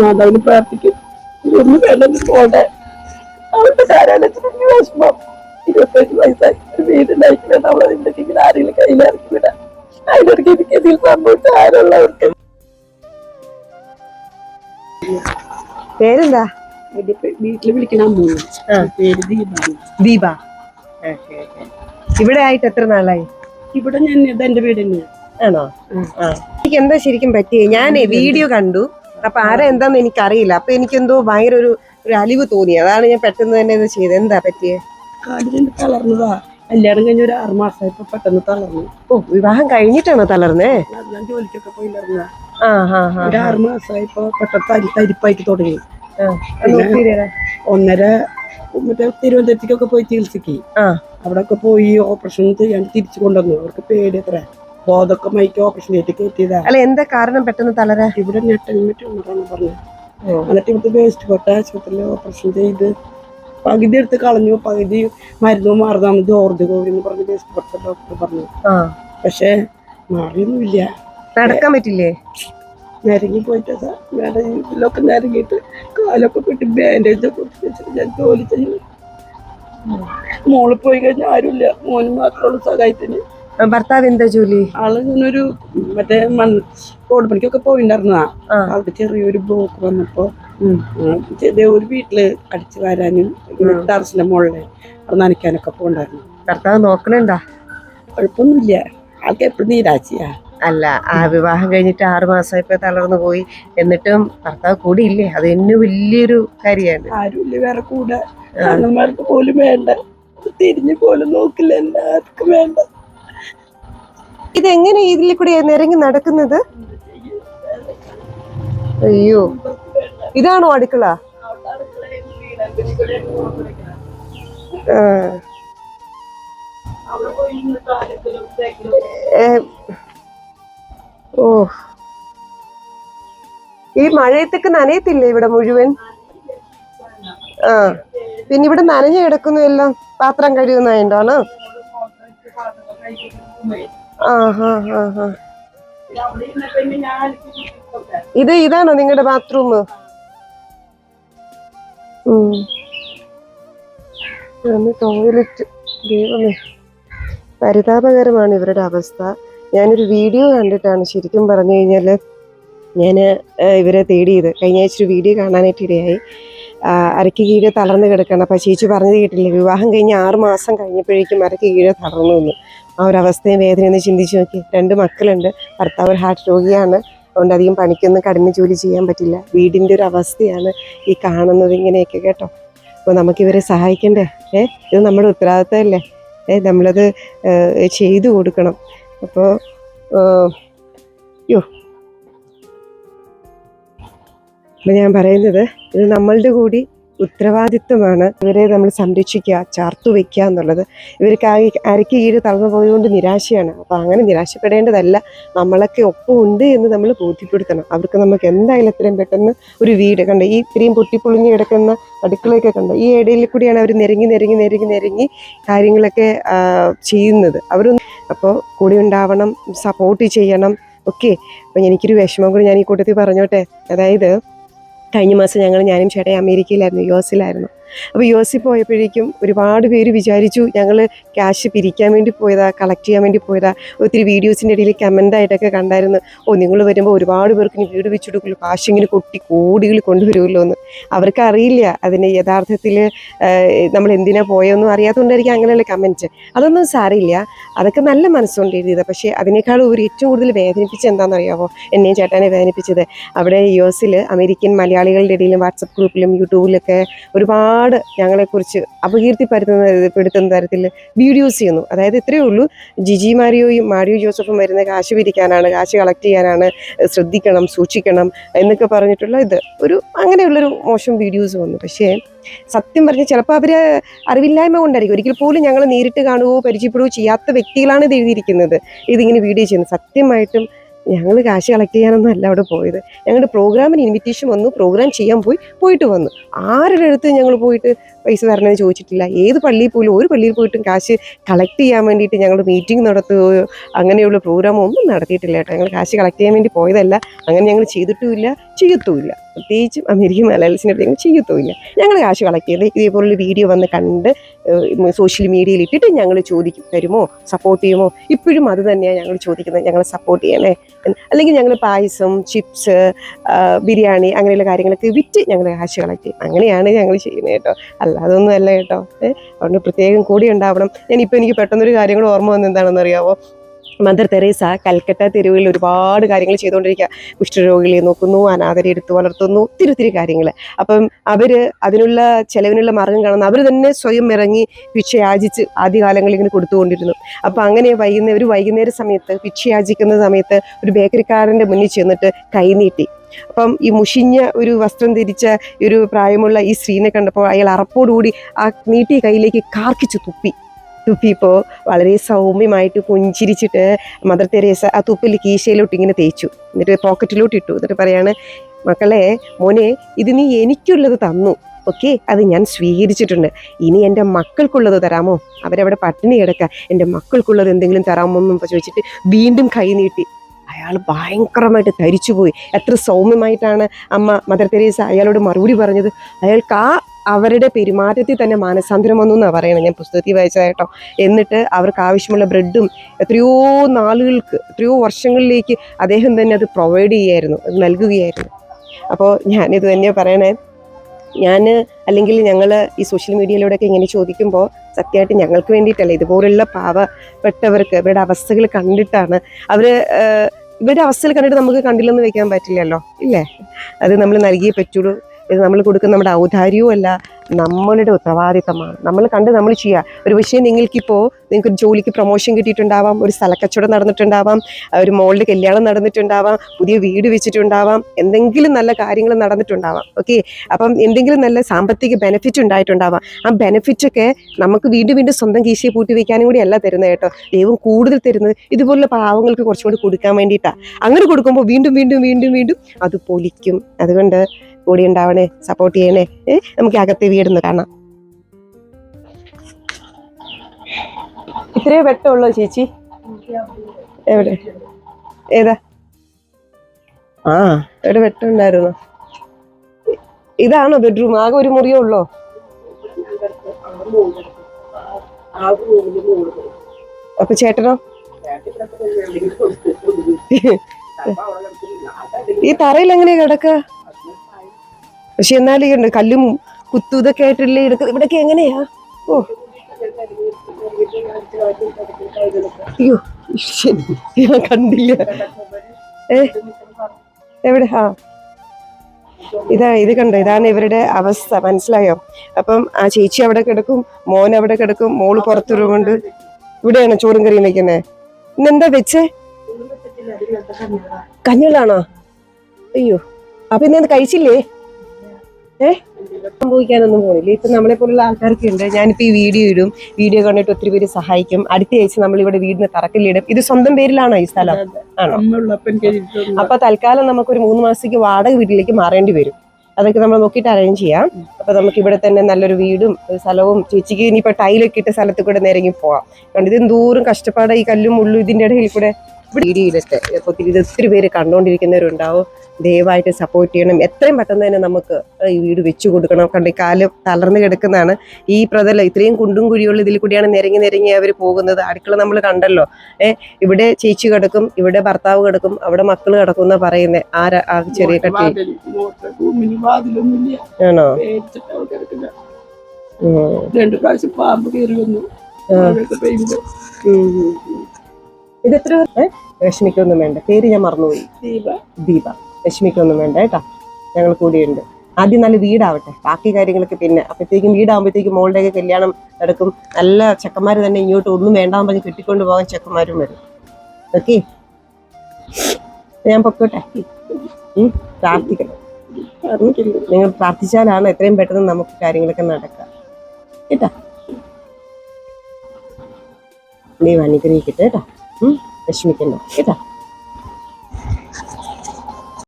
മാതാവിന് പ്രാർത്ഥിക്കും. ഇതൊന്നും വേണമെന്ന് പോകട്ടെ. അവളുടെ കാര്യാലയത്തിന് വിഷമം. ഇരുപത്തഞ്ച് വയസ്സായി. ഒരു വീടുണ്ടായിട്ടുണ്ട് അവളെ എന്തെങ്കിലും ആരെങ്കിലും കയ്യിലിറക്കി വിടാം അതിനിടയ്ക്ക് എനിക്ക് ഇതിൽ സംഭവിച്ച ആരുള്ളവർക്ക് പേരെന്താ വീട്ടിൽ വിളിക്കണ. പേര് ദീപാണ് ദീപ. ഇവിടെ ആയിട്ട് എത്ര നാളായി? ഇവിടെ ഞാൻ ഇത് എന്റെ വീട് തന്നെയാണ് ആണോ? എനിക്ക് എന്താ ശരിക്കും പറ്റിയേ? ഞാൻ വീഡിയോ കണ്ടു. അപ്പൊ ആരാ എന്താന്ന് എനിക്കറിയില്ല. അപ്പൊ എനിക്കെന്തോ ഭയങ്കര ഒരു ഒരു അലിവ് തോന്നി. അതാണ് ഞാൻ പെട്ടെന്ന് തന്നെ ഇത് ചെയ്തത്. എന്താ പറ്റിയേ? കാലിന് തളർന്നതാ. കല്യാണം കഴിഞ്ഞ ഒരു ആറ് മാസമായപ്പോ പെട്ടെന്ന് തളർന്നു. ഓ വിവാഹം കഴിഞ്ഞിട്ടാണോ തളർന്നേ? ഞാൻ ജോലിക്കൊക്കെ പോയില്ലായിരുന്ന? ആ ഹാ ഹാ ഒരു ആറ് മാസമായപ്പോ പെട്ടെന്ന് തരി തരിപ്പായിട്ട് തുടങ്ങി. ആ ഒന്നര മറ്റേ തിരുവനന്തപുരത്തേക്കൊക്കെ പോയി ചികിത്സക്ക്. ആ. അവിടെ ഒക്കെ പോയി ഓപ്പറേഷൻ ചെയ്യാൻ തിരിച്ചു കൊണ്ടുവന്നു. അവർക്ക് പേടി എത്ര ബോധമൊക്കെ മൈക്ക് ഓപ്പറേഷൻ കയറ്റിയതാ അല്ല എന്താ കാരണം പെട്ടെന്ന് തളരാ ഇവിടെ ഞെട്ടലിന് ട്യൂമറാണ് പറഞ്ഞു. എന്നിട്ട് ഇവിടുത്തെ വേസ്റ്റ് കൊട്ട ആശുപത്രിയിൽ ഓപ്പറേഷൻ ചെയ്ത് പകുതി എടുത്ത് കളഞ്ഞു പകുതി മരുന്ന് മാറുന്ന ജോർജ് ഗോവി എന്ന് പറഞ്ഞ് വേസ്റ്റ് കൊട്ട ഡോക്ടർ പറഞ്ഞു. പക്ഷേ മാറിയൊന്നുമില്ല. നടക്കാൻ പറ്റില്ലേ? നരങ്ങി പോയിട്ട് വേറെ ഇതിലൊക്കെ ഞരങ്ങിയിട്ട് കാലൊക്കെ പെട്ട് ബാൻഡേജ് ഒക്കെ ഞാൻ ജോലി ചെയ്യുന്നു മോൾ പോയി കഴിഞ്ഞാൽ ആരുമില്ല. മോന് മാത്രമുള്ള സഹായത്തിന്. ഭർത്താവ് എന്താ ജോലി? ആൾ ഇങ്ങനൊരു മറ്റേ റോഡ് പണിക്കൊക്കെ പോയിണ്ടായിരുന്നതാ. അവിടെ ചെറിയൊരു ബ്ലോക്ക് വന്നപ്പോ ഒരു വീട്ടിൽ കടിച്ചു വരാനും ടെറസിന്റെ മുകളിൽ അവിടെ നനയ്ക്കാനൊക്കെ പോണ്ടായിരുന്നു ഭർത്താവ് നോക്കണുണ്ടാ കുഴപ്പമൊന്നുമില്ല. ആൾക്ക് എപ്പോഴും നീരാച്ചിയാ അല്ല ആ വിവാഹം കഴിഞ്ഞിട്ട് ആറു മാസമായപ്പോ തളർന്നു പോയി. എന്നിട്ടും ഭർത്താവ് കൂടി ഇല്ലേ അത് എന്നെ വലിയൊരു കാര്യമാണ് ആരുമില്ല വേറെ കൂടെ. പോലും വേണ്ട. തിരിഞ്ഞു പോലും നോക്കില്ല എല്ലാവർക്കും വേണ്ട. ഇതെങ്ങനെ ഇതിൽ കൂടെ നിരങ്ങി നടക്കുന്നത്? അയ്യോ. ഇതാണോ അടുക്കള? ഓ. ഈ മഴയത്തൊക്കെ നനയത്തില്ലേ ഇവിടെ മുഴുവൻ? ആ. പിന്നെ ഇവിടെ നനഞ്ഞു കിടക്കുന്നു എല്ലാം. പാത്രം ഹാ ഇത് ഇതാണോ നിങ്ങളുടെ ബാത്റൂം ടോയ്ലറ്റ് ദൈവമേ. പരിതാപകരമാണ് ഇവരുടെ അവസ്ഥ. ഞാനൊരു വീഡിയോ കണ്ടിട്ടാണ് ശരിക്കും പറഞ്ഞു കഴിഞ്ഞാൽ ഞാൻ ഇവരെ തേടിയത്. കഴിഞ്ഞ ആഴ്ച ഒരു വീഡിയോ കാണാനായിട്ട് ഇടയായി. അരക്ക് കീഴെ തളർന്ന് കിടക്കണം. അപ്പം ചേച്ചി പറഞ്ഞു കേട്ടില്ലേ? വിവാഹം കഴിഞ്ഞ് ആറ് മാസം കഴിഞ്ഞപ്പോഴേക്കും അരക്ക് കീഴെ തളർന്നു ആ ഒരു അവസ്ഥയും വേദനയെന്ന് ചിന്തിച്ച് നോക്കി. രണ്ട് മക്കളുണ്ട്. ഭർത്താവ് ഒരു ഹാർട്ട് രോഗിയാണ്. അതുകൊണ്ട് അധികം പണിക്കൊന്നും കഠിന ജോലി ചെയ്യാൻ പറ്റില്ല. വീടിന്റെ ഒരു അവസ്ഥയാണ് ഈ കാണുന്നത് ഇങ്ങനെയൊക്കെ കേട്ടോ. അപ്പോൾ നമുക്കിവരെ സഹായിക്കണ്ടേ? ഏ? ഇത് നമ്മുടെ ഉത്തരവാദിത്തമല്ലേ? ഏ നമ്മളത് ചെയ്തു കൊടുക്കണം. അപ്പോൾ യോ അപ്പോൾ ഞാൻ പറയുന്നത് ഇത് നമ്മളുടെ കൂടി ഉത്തരവാദിത്വമാണ് ഇവരെ നമ്മൾ സംരക്ഷിക്കുക ചാർത്തു വയ്ക്കുക എന്നുള്ളത്. ഇവർക്ക് ആകെ അരയ്ക്ക് കീഴ് തളർന്നു പോയതുകൊണ്ട് നിരാശയാണ്. അപ്പോൾ അങ്ങനെ നിരാശപ്പെടേണ്ടതല്ല. നമ്മളൊക്കെ ഒപ്പമുണ്ട് എന്ന് നമ്മൾ ബോധ്യപ്പെടുത്തണം. അവർക്ക് നമുക്ക് എന്തായാലും എത്രയും പെട്ടെന്ന് ഒരു വീട് കണ്ട ഈ ഇത്രയും പൊട്ടിപ്പൊളിഞ്ഞ് കിടക്കുന്ന അടുക്കളയൊക്കെ കണ്ട ഈ ഇടയിൽ കൂടിയാണ് അവർ നിരങ്ങി നിരങ്ങി നിരങ്ങി നിരങ്ങി കാര്യങ്ങളൊക്കെ ആ, ചെയ്യുന്നത്. അവർ അപ്പോൾ കൂടെ ഉണ്ടാവണം സപ്പോർട്ട് ചെയ്യണം. ഓക്കെ. അപ്പം എനിക്കൊരു വിഷമം കൂടി ഞാൻ ഈ കൂട്ടത്തിൽ പറഞ്ഞോട്ടെ. അതായത് കഴിഞ്ഞ മാസം ഞങ്ങൾ ഞാനും ചേട്ടൻ അമേരിക്കയിലായിരുന്നു യു എസിലായിരുന്നു. അപ്പോൾ യു എസിൽ പോയപ്പോഴേക്കും ഒരുപാട് പേര് വിചാരിച്ചു ഞങ്ങൾ ക്യാഷ് പിരിക്കാൻ വേണ്ടി പോയതാ കളക്ട് ചെയ്യാൻ വേണ്ടി പോയതാ. ഒത്തിരി വീഡിയോസിന്റെ ഇടയിൽ കമന്റായിട്ടൊക്കെ കണ്ടായിരുന്നു. ഓ നിങ്ങൾ വരുമ്പോൾ ഒരുപാട് പേർക്ക് ഇനി വീട് വെച്ചു കാശ് ഇങ്ങനെ കൊട്ടി കോടികൾ കൊണ്ടുവരുമല്ലോ എന്ന്. അവർക്ക് അറിയില്ല അതിന് യഥാർത്ഥത്തിൽ നമ്മൾ എന്തിനാ പോയതൊന്നും അറിയാത്തതുകൊണ്ടായിരിക്കും അങ്ങനെയുള്ള കമന്റ് അതൊന്നും സാറിയില്ല അതൊക്കെ നല്ല മനസ്സുകൊണ്ട് എഴുതിയത്. പക്ഷേ അതിനേക്കാൾ ഒരു ഏറ്റവും കൂടുതൽ വേദനിപ്പിച്ച് എന്താണെന്നറിയാമോ എന്നെയും ചേട്ടാനെ വേദനിപ്പിച്ചത്. അവിടെ യു എസിൽ അമേരിക്കൻ മലയാളികളുടെ ഇടയിലും വാട്സപ്പ് ഗ്രൂപ്പിലും യൂട്യൂബിലൊക്കെ ഒരുപാട് ഞങ്ങളെക്കുറിച്ച് അപകീർത്തി പരത്തുന്ന പെടുത്തുന്ന തരത്തിൽ വീഡിയോസ് ചെയ്യുന്നു. അതായത് ഇത്രയേ ഉള്ളൂ. ജിജി മാരിയോയും മാരിയോ ജോസഫും വരുന്ന കാശ് പിരിക്കാനാണ് കാശ് കളക്ട് ചെയ്യാനാണ് ശ്രദ്ധിക്കണം സൂക്ഷിക്കണം എന്നൊക്കെ പറഞ്ഞിട്ടുള്ള ഇത്. ഒരു അങ്ങനെയുള്ളൊരു മോശം വീഡിയോസ് വന്നു. പക്ഷേ സത്യം പറഞ്ഞാൽ ചിലപ്പോൾ അവർ അറിവില്ലായ്മ കൊണ്ടായിരിക്കും. ഒരിക്കൽ പോലും ഞങ്ങൾ നേരിട്ട് കാണുകയോ പരിചയപ്പെടുകയോ ചെയ്യാത്ത വ്യക്തികളാണ് ഇത് എഴുതിയിരിക്കുന്നത്. ഇതിങ്ങനെ വീഡിയോ ചെയ്യുന്നത്. സത്യമായിട്ടും ഞങ്ങൾ കാശ് കളക്ട് ചെയ്യാനൊന്നും അല്ല അവിടെ പോയത്. ഞങ്ങളുടെ പ്രോഗ്രാമിന് ഇൻവിറ്റേഷൻ വന്നു പ്രോഗ്രാം ചെയ്യാൻ പോയി പോയിട്ട് വന്നു. ആരുടെ അടുത്ത് ഞങ്ങൾ പോയിട്ട് പൈസ തരണമെന്ന് ചോദിച്ചിട്ടില്ല. ഏത് പള്ളിയിൽ പോലും ഒരു പള്ളിയിൽ പോയിട്ടും കാശ് കളക്ട് ചെയ്യാൻ വേണ്ടിയിട്ട് ഞങ്ങൾ മീറ്റിംഗ് നടത്തുകയോ അങ്ങനെയുള്ള പ്രോഗ്രാമോ ഒന്നും നടത്തിയിട്ടില്ല കേട്ടോ. ഞങ്ങൾ കാശ് കളക്ട് ചെയ്യാൻ വേണ്ടി പോയതല്ല. അങ്ങനെ ഞങ്ങൾ ചെയ്തിട്ടുമില്ല ചെയ്യത്തുമില്ല. പ്രത്യേകിച്ചും അമേരിക്കൻ മലയാളത്തിനെ ഞങ്ങൾ ചെയ്യത്തുമില്ല. ഞങ്ങൾ കാശ് കളക്ട് ചെയ്ത് ഇതേപോലുള്ള വീഡിയോ വന്ന് കണ്ട് സോഷ്യൽ മീഡിയയിൽ ഇട്ടിട്ട് ഞങ്ങൾ ചോദിക്കും തരുമോ സപ്പോർട്ട് ചെയ്യുമോ? ഇപ്പോഴും അത് തന്നെയാണ് ഞങ്ങൾ ചോദിക്കുന്നത്. ഞങ്ങൾ സപ്പോർട്ട് ചെയ്യണേ. അല്ലെങ്കിൽ ഞങ്ങൾ പായസം ചിപ്സ് ബിരിയാണി അങ്ങനെയുള്ള കാര്യങ്ങളൊക്കെ വിറ്റ് ഞങ്ങൾ കാശ് കളക്ട് ചെയ്യും. അങ്ങനെയാണ് ഞങ്ങൾ ചെയ്യുന്നത് കേട്ടോ. അല്ലാതൊന്നും അല്ല കേട്ടോ. ഏ, അതുകൊണ്ട് പ്രത്യേകം കൂടി ഉണ്ടാവണം. ഞാൻ ഞാനിപ്പോൾ എനിക്ക് പെട്ടെന്നൊരു കാര്യം ഓർമ്മ വന്നത് എന്താണെന്ന് അറിയാമോ മദർ തെരേസ കൽക്കട്ട തെരുവുകളിൽ ഒരുപാട് കാര്യങ്ങൾ ചെയ്തുകൊണ്ടിരിക്കുക. കുഷ്ഠരോഗികളെ നോക്കുന്നു അനാഥരെ എടുത്തു വളർത്തുന്നു ഒത്തിരി ഒത്തിരി കാര്യങ്ങൾ അപ്പം അവർ അതിനുള്ള ചിലവിനുള്ള മാർഗം കാണുന്ന അവർ തന്നെ സ്വയം ഇറങ്ങി ഭിക്ഷയാചിച്ച് ആദ്യകാലങ്ങളിൽ ഇങ്ങനെ കൊടുത്തുകൊണ്ടിരുന്നു. അപ്പം അങ്ങനെ വൈകുന്നേരം ഒരു വൈകുന്നേര സമയത്ത് ഭിക്ഷയാചിക്കുന്ന സമയത്ത് ഒരു ബേക്കറിക്കാരന്റെ മുന്നിൽ ചെന്നിട്ട് കൈനീട്ടി അപ്പം ഈ മുഷിഞ്ഞ ഒരു വസ്ത്രം ധരിച്ച ഒരു പ്രായമുള്ള ഈ സ്ത്രീനെ കണ്ടപ്പോൾ അയാൾ അറപ്പോടുകൂടി ആ നീട്ടിയ കയ്യിലേക്ക് കാർക്കിച്ചു തുപ്പി. തുപ്പിയപ്പോൾ വളരെ സൗമ്യമായിട്ട് പുഞ്ചിരിച്ചിട്ട് മദർ തെരേസ ആ തുപ്പിൽ കീശയിലോട്ട് ഇങ്ങനെ തേച്ചു. എന്നിട്ട് പോക്കറ്റിലോട്ട് ഇട്ടു. എന്നിട്ട് പറയാണ് മക്കളെ മോനെ ഇത് നീ എനിക്കുള്ളത് തന്നു. ഓക്കെ അത് ഞാൻ സ്വീകരിച്ചിട്ടുണ്ട്. ഇനി എന്റെ മക്കൾക്കുള്ളത് തരാമോ? അവരവിടെ പട്ടിണി കിടക്കുക എന്റെ മക്കൾക്കുള്ളത് എന്തെങ്കിലും തരാമോ? എന്നും ചോദിച്ചിട്ട് വീണ്ടും കൈ നീട്ടി. അയാൾ ഭയങ്കരമായിട്ട് ധരിച്ചുപോയി എത്ര സൗമ്യമായിട്ടാണ് അമ്മ മദർ തെരേസ അയാളോട് മറുപടി പറഞ്ഞത്. അയാൾക്ക് ആ അവരുടെ പെരുമാറ്റത്തിൽ തന്നെ മാനസാന്തരം വന്നു എന്നാണ് പറയുന്നത് ഞാൻ പുസ്തകത്തിൽ വായിച്ചതായിട്ടോ എന്നിട്ട് അവർക്ക് ആവശ്യമുള്ള ബ്രെഡും എത്രയോ നാളുകൾക്ക് എത്രയോ വർഷങ്ങളിലേക്ക് അദ്ദേഹം തന്നെ അത് പ്രൊവൈഡ് ചെയ്യായിരുന്നു. അത് നൽകുകയായിരുന്നു. അപ്പോൾ ഞാനിത് തന്നെ പറയണേ. ഞാൻ അല്ലെങ്കിൽ ഞങ്ങൾ ഈ സോഷ്യൽ മീഡിയയിലൂടെയൊക്കെ ഇങ്ങനെ ചോദിക്കുമ്പോൾ സത്യമായിട്ട് ഞങ്ങൾക്ക് വേണ്ടിയിട്ടല്ല ഇതുപോലുള്ള പാവപ്പെട്ടവർക്ക് ഇവരുടെ അവസ്ഥകൾ കണ്ടിട്ടാണ് അവർ ഇവരുടെ അവസ്ഥയിൽ കണ്ടിട്ട് നമുക്ക് കണ്ടില്ലെന്ന് വെക്കാൻ പറ്റില്ലല്ലോ ഇല്ലേ? അത് നമ്മൾ നൽകിയേ പറ്റുള്ളൂ. ഇത് നമ്മൾ കൊടുക്കുന്ന നമ്മുടെ ഔദാര്യവും അല്ല നമ്മളുടെ ഉത്തരവാദിത്തമാണ്. നമ്മൾ കണ്ട് നമ്മൾ ചെയ്യുക ഒരു പക്ഷേ നിങ്ങൾക്കിപ്പോൾ നിങ്ങൾക്ക് ഒരു ജോലിക്ക് പ്രൊമോഷൻ കിട്ടിയിട്ടുണ്ടാവാം ഒരു സ്ഥലക്കച്ചവടം നടന്നിട്ടുണ്ടാവാം ഒരു മോളുടെ കല്യാണം നടന്നിട്ടുണ്ടാവാം പുതിയ വീട് വെച്ചിട്ടുണ്ടാവാം എന്തെങ്കിലും നല്ല കാര്യങ്ങൾ നടന്നിട്ടുണ്ടാവാം ഓക്കെ അപ്പം എന്തെങ്കിലും നല്ല സാമ്പത്തിക ബെനിഫിറ്റ് ഉണ്ടായിട്ടുണ്ടാവാം. ആ ബെനിഫിറ്റൊക്കെ നമുക്ക് വീണ്ടും വീണ്ടും സ്വന്തം കീശയെ പൂട്ടി വയ്ക്കാനും കൂടി അല്ല തരുന്നത് കേട്ടോ. ദൈവം കൂടുതൽ തരുന്നത് ഇതുപോലുള്ള പാവങ്ങൾക്ക് കുറച്ചും കൂടി കൊടുക്കാൻ വേണ്ടിയിട്ടാണ് അങ്ങനെ കൊടുക്കുമ്പോൾ വീണ്ടും വീണ്ടും വീണ്ടും വീണ്ടും അത് പൊലിക്കും. അതുകൊണ്ട് കൂടി ഉണ്ടാവണേ സപ്പോർട്ട് ചെയ്യണേ. നമുക്ക് അകത്തെ വീടുന്ന് കാണാം. ഇത്രയോ വെട്ടമുള്ളോ ചേച്ചി? എവിടെ? ഏതാ? ആ. എവിടെ വെട്ടമുണ്ടായിരുന്നു ഇതാണോ ബെഡ്റൂം ആകെ ഒരു മുറിയേ ഉള്ളോ? അപ്പൊ ചേട്ടനോ? ഈ തറയിൽ എങ്ങനെയാ കിടക്ക പക്ഷെ എന്നാലും ഉണ്ട് കല്ലും കുത്തു ഇതൊക്കെ ആയിട്ടല്ലേ എടുക്ക ഇവിടൊക്കെ എങ്ങനെയാ? ഓ. അയ്യോ. ഞാൻ കണ്ടില്ല. ഏ എവിടെ? ആ. ഇതാ ഇത് കണ്ടോ ഇതാണ് ഇവരുടെ അവസ്ഥ മനസ്സിലായോ? അപ്പം ആ ചേച്ചി അവിടെ കിടക്കും മോൻ അവിടെ കിടക്കും മോൾ പുറത്തുകൊണ്ട് ഇവിടെയാണ് ചോറും കറിയും വെക്കുന്നേ. ഇന്നെന്താ വെച്ചേ? കഞ്ഞിളാണോ അയ്യോ അപ്പൊ ഇന്നത് കഴിച്ചില്ലേ? ഏ? സംഭവിക്കാനൊന്നും പോയില്ല. ഇപ്പൊ നമ്മളെ പോലുള്ള ആൾക്കാർക്ക് ഉണ്ട്. ഞാനിപ്പോ ഈ വീഡിയോ ഇടും. വീഡിയോ കണ്ടിട്ട് ഒത്തിരി പേര് സഹായിക്കും. അടുത്ത ആഴ്ച നമ്മൾ ഇവിടെ വീടിന് തറക്കല്ലിടും ഇത് സ്വന്തം പേരിലാണോ ഈ സ്ഥലം? ആണോ? അപ്പൊ തൽക്കാലം നമുക്ക് ഒരു മൂന്ന് മാസത്തേക്ക് വാടക വീട്ടിലേക്ക് മാറേണ്ടി വരും. അതൊക്കെ നമ്മൾ നോക്കിയിട്ട് അറേഞ്ച് ചെയ്യാം. അപ്പൊ നമുക്ക് ഇവിടെ തന്നെ നല്ലൊരു വീടും ഒരു സ്ഥലവും ചേച്ചിക്ക് ഇനിയിപ്പോ ടൈലൊക്കെ ഇട്ട സ്ഥലത്ത് കൂടെ നേരെങ്കിൽ പോവാം. കാരണം ദൂരം കഷ്ടപ്പാട് ഈ കല്ലും മുള്ളും ഇതിന്റെ ഇടയിൽ കൂടെ. വീഡിയോയിലൊക്കെ ഇപ്പോൾ ഇത് ഒത്തിരി പേര് കണ്ടുകൊണ്ടിരിക്കുന്നവരുണ്ടാവും ദയവായിട്ട് സപ്പോർട്ട് ചെയ്യണം. എത്രയും പെട്ടെന്ന് തന്നെ നമുക്ക് ഈ വീട് വെച്ചു കൊടുക്കണം. കണ്ട് കാലം തളർന്ന് കിടക്കുന്നതാണ്. ഈ പ്രതലം ഇത്രയും കുണ്ടും കുഴിയുള്ള ഇതിൽ കൂടിയാണ് നിരങ്ങി നിരങ്ങി അവർ പോകുന്നത്. അടുക്കള നമ്മൾ കണ്ടല്ലോ. ഏ ഇവിടെ ചേച്ചി കിടക്കും ഇവിടെ ഭർത്താവ് കിടക്കും അവിടെ മക്കൾ കിടക്കും എന്നാ പറയുന്നത് ആരാ ആ ചെറിയ കട്ടി? ആണോ. രണ്ടു പ്രാവശ്യം പാമ്പ് കയറി വന്നു. ഇത് എത്ര രശ്മിക്കൊന്നും വിഷമിക്കൊന്നും വേണ്ട. പേര് ഞാൻ മറന്നുപോയി. ദീപ. ദീപ. വിഷമിക്കൊന്നും വേണ്ട കേട്ടാ. ഞങ്ങൾ കൂടിയുണ്ട്. ആദ്യം നല്ല വീടാവട്ടെ. ബാക്കി കാര്യങ്ങളൊക്കെ പിന്നെ അപ്പോഴത്തേക്കും വീടാകുമ്പോഴത്തേക്കും മോളുടെയൊക്കെ കല്യാണം നടക്കും. നല്ല ചെക്കന്മാർ തന്നെ ഇങ്ങോട്ട് ഒന്നും വേണ്ടാന്ന് പറഞ്ഞ് കെട്ടിക്കൊണ്ട് പോകാൻ ചെക്കന്മാരും വരും. ഓക്കെ? ഞാൻ പൊക്കോട്ടെ. പ്രാർത്ഥിക്കണം നിങ്ങൾ പ്രാർത്ഥിച്ചാലാണ് എത്രയും പെട്ടെന്ന് നമുക്ക് കാര്യങ്ങളൊക്കെ നടക്കുക. കേട്ടാ? നീ അനുഗ്രഹിക്കട്ടെ കേട്ടാ. വിഷമിക്കണ്ട. കേട്ടാ?